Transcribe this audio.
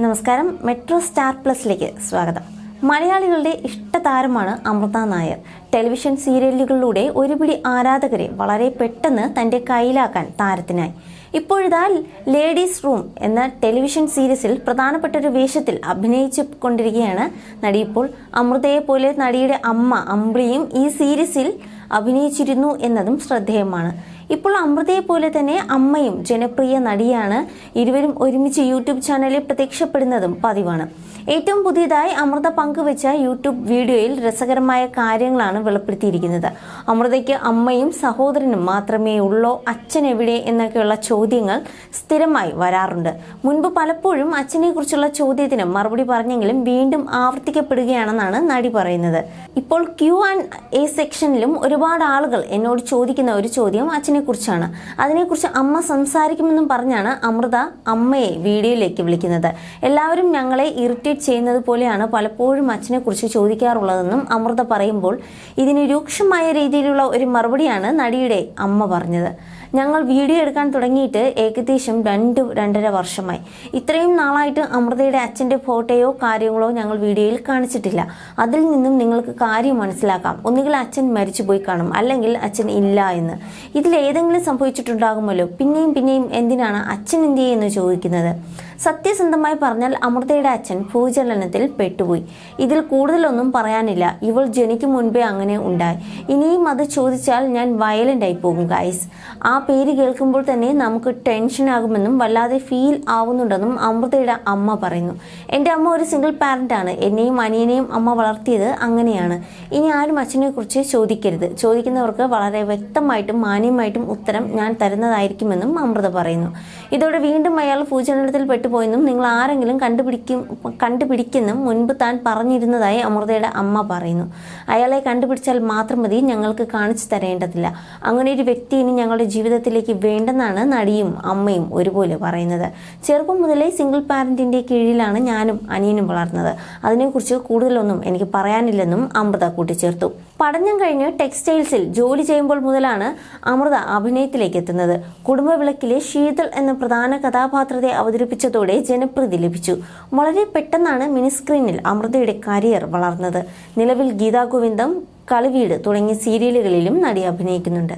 നമസ്കാരം. Metro star പ്ലസിലേക്ക് സ്വാഗതം. മലയാളികളുടെ ഇഷ്ടതാരമാണ് അമൃത നായർ. ടെലിവിഷൻ സീരിയലുകളിലൂടെ ഒരുപിടി ആരാധകരെ വളരെ പെട്ടെന്ന് തന്റെ കയ്യിലാക്കാൻ താരത്തിനായി. ഇപ്പോഴിതാ ലേഡീസ് റൂം എന്ന ടെലിവിഷൻ സീരീസിൽ പ്രധാനപ്പെട്ട ഒരു വേഷത്തിൽ അഭിനയിച്ചു കൊണ്ടിരിക്കുകയാണ് നടി. ഇപ്പോൾ അമൃതയെ പോലെ നടിയുടെ അമ്മ അമ്പിളിയും ഈ സീരീസിൽ അഭിനയിച്ചിരുന്നു എന്നതും ശ്രദ്ധേയമാണ്. ഇപ്പോൾ അമൃതയെ പോലെ തന്നെ അമ്മയും ജനപ്രിയ നടിയാണ്. ഇരുവരും ഒരുമിച്ച് യൂട്യൂബ് ചാനലിൽ പ്രത്യക്ഷപ്പെടുന്നതും പതിവാണ്. ഏറ്റവും പുതിയതായി അമൃത പങ്കുവച്ച യൂട്യൂബ് വീഡിയോയിൽ രസകരമായ കാര്യങ്ങളാണ് വെളിപ്പെടുത്തിയിരിക്കുന്നത്. അമൃതയ്ക്ക് അമ്മയും സഹോദരനും മാത്രമേ ഉള്ളോ അച്ഛൻ എവിടെ എന്നൊക്കെയുള്ള ചോദ്യങ്ങൾ സ്ഥിരമായി വരാറുണ്ട്. മുൻപ് പലപ്പോഴും അച്ഛനെ കുറിച്ചുള്ള ചോദ്യത്തിന് മറുപടി പറഞ്ഞെങ്കിലും വീണ്ടും ആവർത്തിക്കപ്പെടുകയാണെന്നാണ് നടി പറയുന്നത്. ഇപ്പോൾ ക്യു ആൻഡ് എ സെക്ഷനിലും ഒരുപാട് ആളുകൾ എന്നോട് ചോദിക്കുന്ന ഒരു ചോദ്യം അച്ഛനെ കുറിച്ചാണ് അതിനെക്കുറിച്ച് അമ്മ സംസാരിക്കുമെന്നും പറഞ്ഞാണ് അമൃത അമ്മയെ വീഡിയോയിലേക്ക് വിളിക്കുന്നത്. എല്ലാവരും ഞങ്ങളെ ഇറിറ്റേറ്റ് ചെയ്യുന്നത് പോലെയാണ് പലപ്പോഴും അച്ഛനെ കുറിച്ച് ചോദിക്കാറുള്ളതെന്നും അമൃത പറയുമ്പോൾ ഇതിന് രൂക്ഷമായ രീതിയിലുള്ള ഒരു മറുപടിയാണ് നടിയുടെ അമ്മ പറഞ്ഞത്. ഞങ്ങൾ വീഡിയോ എടുക്കാൻ തുടങ്ങിയിട്ട് ഏകദേശം രണ്ട് രണ്ടര വർഷമായി. ഇത്രയും നാളായിട്ട് അമൃതയുടെ അച്ഛന്റെ ഫോട്ടോയോ കാര്യങ്ങളോ ഞങ്ങൾ വീഡിയോയിൽ കാണിച്ചിട്ടില്ല. അതിൽ നിന്നും നിങ്ങൾക്ക് കാര്യം മനസ്സിലാക്കാം. ഒന്നുകിൽ അച്ഛൻ മരിച്ചുപോയി കാണും. അല്ലെങ്കിൽ അച്ഛൻ ഇല്ല എന്ന്. ഇതിൽ ഏതെങ്കിലും സംഭവിച്ചിട്ടുണ്ടാകുമല്ലോ. പിന്നെയും പിന്നെയും എന്തിനാണ് അച്ഛൻ എന്ത് ചെയ്യുന്നു ചോദിക്കുന്നത്? സത്യസന്ധമായി പറഞ്ഞാൽ അമൃതയുടെ അച്ഛൻ ഭൂചലനത്തിൽ പെട്ടുപോയി. ഇതിൽ കൂടുതലൊന്നും പറയാനില്ല. ഇവൾ ജനിക്കും മുൻപേ അങ്ങനെ ഉണ്ടായി. ഇനിയും അത് ചോദിച്ചാൽ ഞാൻ വയലന്റ് ആയി പോകും ഗായ്സ് ആ പേര് കേൾക്കുമ്പോൾ തന്നെ നമുക്ക് ടെൻഷൻ ആകുമെന്നും വല്ലാതെ ഫീൽ ആവുന്നുണ്ടെന്നും അമൃതയുടെ അമ്മ പറയുന്നു. എന്റെ അമ്മ ഒരു സിംഗിൾ പാരന്റാണ് എന്നെയും അനിയനെയും അമ്മ വളർത്തിയത് അങ്ങനെയാണ്. ഇനി ആരും അച്ഛനെക്കുറിച്ച് ചോദിക്കരുത്. ചോദിക്കുന്നവർക്ക് വളരെ വ്യക്തമായിട്ടും മാന്യമായിട്ടും ഉത്തരം ഞാൻ തരുന്നതായിരിക്കുമെന്നും അമൃത പറയുന്നു. ഇതോടെ വീണ്ടും അയാൾ ഭൂചലനത്തിൽ പെട്ടുപോയെന്നും നിങ്ങൾ ആരെങ്കിലും കണ്ടുപിടിക്കും കണ്ടുപിടിക്കെന്നും മുൻപ് താൻ പറഞ്ഞിരുന്നതായി അമൃതയുടെ അമ്മ പറയുന്നു. അയാളെ കണ്ടുപിടിച്ചാൽ മാത്രം മതി ഞങ്ങൾക്ക് കാണിച്ചു തരേണ്ടതില്ല. അങ്ങനെ ഒരു വ്യക്തി ഇനി ഞങ്ങളുടെ ജീവിതത്തിലേക്ക് വേണ്ടെന്നാണ് നടിയും അമ്മയും ഒരുപോലെ പറയുന്നത്. ചെറുപ്പം മുതലേ സിംഗിൾ പാരന്റിന്റെ കീഴിലാണ് ഞാനും അനിയനും വളർന്നത്. അതിനെക്കുറിച്ച് കൂടുതലൊന്നും എനിക്ക് പറയാനില്ലെന്നും അമൃത കൂട്ടിച്ചേർത്തു. പഠനം കഴിഞ്ഞ് ടെക്സ്റ്റൈൽസിൽ ജോലി ചെയ്യുമ്പോൾ മുതലാണ് അമൃത അഭിനയത്തിലേക്ക് എത്തുന്നത്. കുടുംബവിളക്കിലെ ശീതൾ എന്ന പ്രധാന കഥാപാത്രത്തെ അവതരിപ്പിച്ചതോടെ ജനപ്രീതി ലഭിച്ചു. വളരെ പെട്ടെന്നാണ് മിനിസ്ക്രീനിൽ അമൃതയുടെ കരിയർ വളർന്നത്. നിലവിൽ ഗീതാ ഗോവിന്ദം കളിവീട് തുടങ്ങിയ സീരിയലുകളിലും നടി അഭിനയിക്കുന്നുണ്ട്.